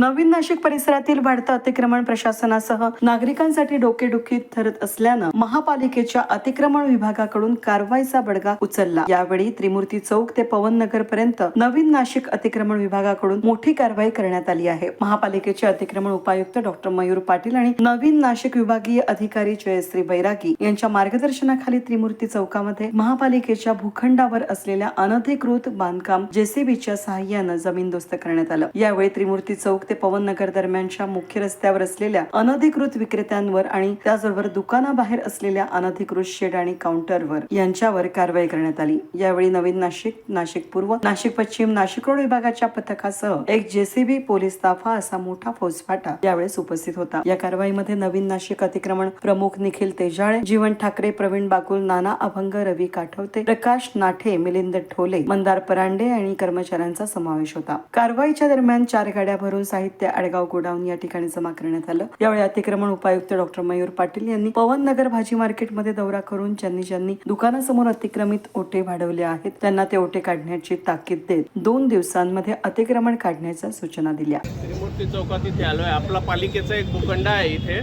नवीन नाशिक परिसरातील वाढतं अतिक्रमण प्रशासनासह नागरिकांसाठी डोकेदुखी ठरत असल्यानं महापालिकेच्या अतिक्रमण विभागाकडून कारवाईचा बडगा उचलला. यावेळी त्रिमूर्ती चौक ते पवन नगर पर्यंत नवीन नाशिक अतिक्रमण विभागाकडून मोठी कारवाई करण्यात आली आहे. महापालिकेचे अतिक्रमण उपायुक्त डॉक्टर मयूर पाटील आणि नवीन नाशिक विभागीय अधिकारी जयश्री बैरागी यांच्या मार्गदर्शनाखाली त्रिमूर्ती चौकामध्ये महापालिकेच्या भूखंडावर असलेल्या अनधिकृत बांधकाम जेसीबीच्या सहाय्यानं जमीनदोस्त करण्यात आलं. यावेळी त्रिमूर्ती चौक ते पवन नगर दरम्यानच्या मुख्य रस्त्यावर असलेल्या अनधिकृत विक्रेत्यांवर आणि त्याचबरोबर दुकानाबाहेर असलेल्या अनधिकृत शेड आणि काउंटरवर यांच्यावर कारवाई करण्यात आली. यावेळी नवीन नाशिक नाशिक पूर्व नाशिक पश्चिम नाशिक रोड विभागाच्या पथकासह एक जेसीबी पोलीस ताफा असा मोठा फौजफाटा यावेळेस उपस्थित होता. या कारवाईमध्ये नवीन नाशिक अतिक्रमण प्रमुख निखिल तेजाळे जीवन ठाकरे प्रवीण बाकुल नाना अभंग रवी काठवते प्रकाश नाठे मिलिंद ठोले मंदार परांडे आणि कर्मचाऱ्यांचा समावेश होता. कारवाईच्या दरम्यान चार गाड्या भरून साहित्य आडगाव गोडाऊन या ठिकाणी जमा करण्यात आलं. यावेळी अतिक्रमण उपायुक्त डॉक्टर मयूर पाटील यांनी पवन नगर भाजी मार्केटमध्ये दौरा करून ज्यांनी ज्यांनी दुकानासमोर अतिक्रमित ओटे वाढवले आहेत त्यांना ते ओटे काढण्याची ताकीद देत दोन दिवसांमध्ये अतिक्रमण काढण्याच्या सूचना दिल्या. त्रिमूर्ती चौकात इथे आलो आहे आपला पालिकेचा एक भूखंड आहे इथे.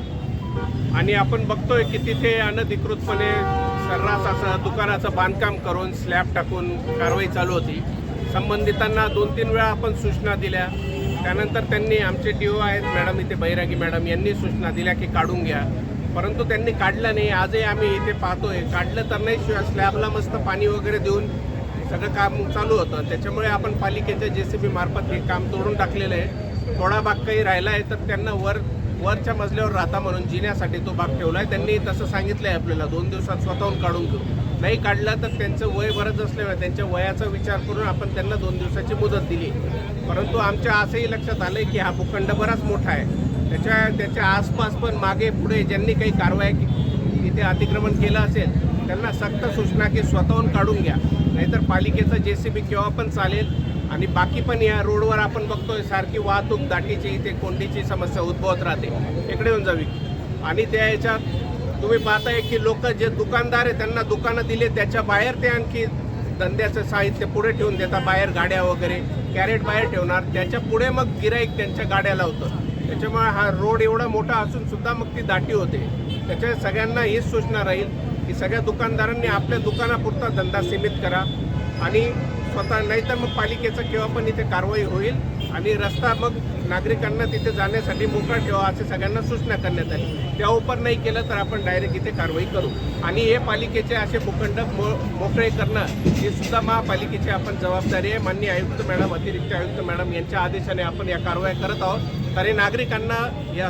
आणि आपण बघतोय की तिथे अनधिकृतपणे सर्रास असं दुकानाचं बांधकाम करून स्लॅब टाकून कारवाई चालू होती. संबंधितांना दोन तीन वेळा आपण सूचना दिल्या. त्यानंतर त्यांनी आमचे डी ओ आहेत मॅडम इथे बैरागी मॅडम यांनी सूचना दिल्या की काढून घ्या. परंतु त्यांनी काढलं नाही. आजही आम्ही इथे पाहतोय. काढलं तर नाही शिवाय स्लॅबला मस्त पाणी वगैरे देऊन सगळं काम चालू होतं. त्याच्यामुळे आपण पालिकेच्या जे सी बी मार्फत हे काम तोडून टाकलेलं आहे. थोडा भाग काही राहिला आहे तर त्यांना वर वरच्या मजल्यावर राहता म्हणून जिण्यासाठी तो भाग ठेवला आहे त्यांनी तसं सांगितलं आहे आपल्याला. दोन दिवसात स्वतःहून काढून घेऊ. नाही काढलं तर त्यांचं वय बरंच असल्यामुळे त्यांच्या वयाचा विचार करून आपण त्यांना दोन दिवसाची मुदत दिली. परंतु आमच्या असंही लक्षात आलं की हा भूखंड बराच मोठा आहे. त्याच्या त्याच्या आसपास पण मागे पुढे ज्यांनी काही कारवाई इथे अतिक्रमण केलं असेल त्यांना सक्त सूचना की स्वतःहून काढून घ्या. नाहीतर पालिकेचं जे सी बी केव्हा पण चालेल. आणि बाकी पण या रोडवर आपण बघतोय सारखी वाहतूक दाटीची इथे कोंडीची समस्या उद्भवत राहते. इकडे येऊन जावी. आणि त्या याच्यात तुम्ही पाहताय की लोक जे दुकानदार आहे त्यांना दुकानं दिले त्याच्या बाहेर ते आणखी धंद्याचं साहित्य पुढे ठेवून देतात बाहेर गाड्या वगैरे कॅरेट बाहेर ठेवणार. त्याच्या पुढे मग गिराईक त्यांच्या गाड्या लावतं त्याच्यामुळे हा रोड एवढा मोठा असून सुद्धा मग ती दाटी होते. त्याच्या सगळ्यांना हीच सूचना राहील की सगळ्या दुकानदारांनी आपल्या दुकानापुरता धंदा सीमित करा. आणि स्वतः नाहीतर मग पालिकेचं केव्हा पण इथे कारवाई होईल आणि रस्ता मग नागरिकांना तिथे जाण्यासाठी मोकळा ठेवा असे सगळ्यांना सूचना करण्यात आली. त्या उपर नाही केलं तर आपण डायरेक्ट इथे कारवाई करू. आणि हे पालिकेचे असे भूखंड मो मोकळे करणं हे सुद्धा महापालिकेची आपण जबाबदारी आहे. माननीय आयुक्त मॅडम अतिरिक्त आयुक्त मॅडम यांच्या आदेशाने आपण या कारवाया करत आहोत. कारण नागरिकांना या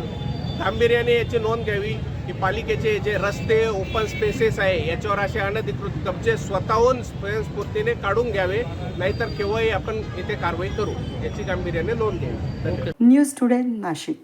गांभीर्याने याची नोंद घ्यावी की पालिकेचे जे रस्ते ओपन स्पेसेस आहे याच्यावर असे अनधिकृत कब्जे स्वतःहून स्वयंस्फूर्तीने काढून घ्यावे नाहीतर केव्हाही आपण इथे कारवाई करू. याची गांभीर्याने नोंद घ्यावी. News today Nashik.